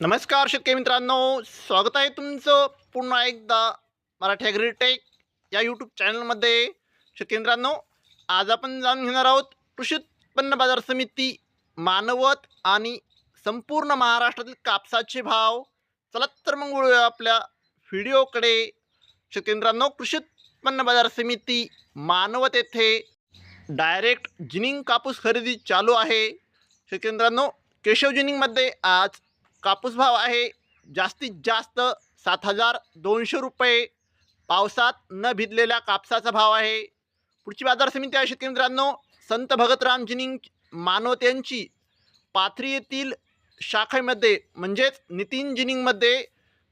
नमस्कार शेतकरी मित्रांनो स्वागत आहे तुमचं पुन्हा एकदा मराठी ॲग्रीटेक या यूट्यूब चॅनलमध्ये शेतकरी मित्रांनो आज आपण जाणून घेणार आहोत कृषी उत्पन्न बाजार समिती मानवत आणि संपूर्ण महाराष्ट्रातील कापसाचे भाव. चला तर मग वळूया आपल्या व्हिडिओकडे. शेतकरी मित्रांनो कृषी उत्पन्न बाजार समिती मानवत येथे डायरेक्ट जिनिंग कापूस खरेदी चालू आहे. शेतकरी मित्रांनो केशव जिनिंगमध्ये आज कापूस भाव आहे जास्तीत जास्त सात हजार दोनशे रुपये. पावसात न भिजलेल्या कापसाचा भाव आहे. पुढची बाजार समिती आहे शेतकरी मित्रांनो. संत भगतरामजीनी मानवत यांची पाथरी येथील शाखेमध्ये म्हणजेच नितीन जिनिंगमध्ये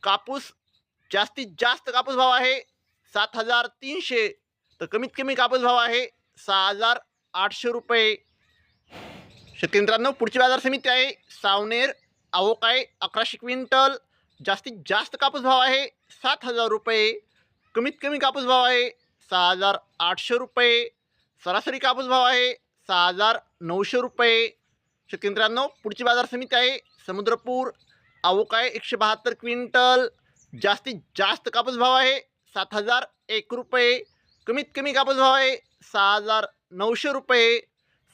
कापूस जास्तीत जास्त कापूस भाव आहे. सात हजार तीनशे. तर कमीत कमी कापूस भाव आहे सहा हजार आठशे रुपये. शेतकरी मित्रांनो पुढची बाजार समिती आहे सावनेर अवोकाय अकराशे क्विंटल? जास्तीत जास्त कापूस भाव आहे सात हजार रुपये. कमीत कमी कापूस भाव आहे सहा हजार आठशे रुपये. सरासरी कापूस भाव आहे सहा हजार नऊशे रुपये. शेतकरी पुढची बाजार समिती आहे समुद्रपूर. अवोकाय एकशे बहात्तर क्विंटल? जास्तीत जास्त कापूस भाव आहे सात हजार एक रुपये. कमीत कमी कापूस भाव आहे सहा हजार नऊशे रुपये.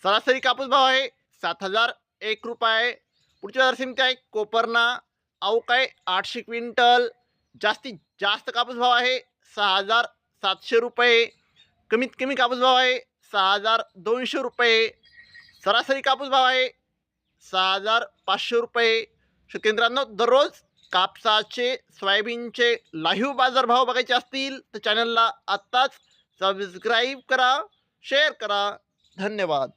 सरासरी कापूस भाव आहे सात हजार एक रुपये. पुढच्या दर्शनी काय आहे कोपरना अवकाय आठशे क्विंटल जास्तीत जास्त कापूस भाव आहे सहा हजार सातशे रुपये. कमीत कमी कापूस भाव आहे सहा हजार दोनशे रुपये. सरासरी कापूस भाव आहे सहा हजार पाचशे रुपये. शेतकऱ्यांनो दररोज कापसाचे सोयाबीनचे लाईव्ह बाजारभाव बघायचे असतील तर चॅनलला आत्ताच सबस्क्राईब करा शेअर करा. धन्यवाद.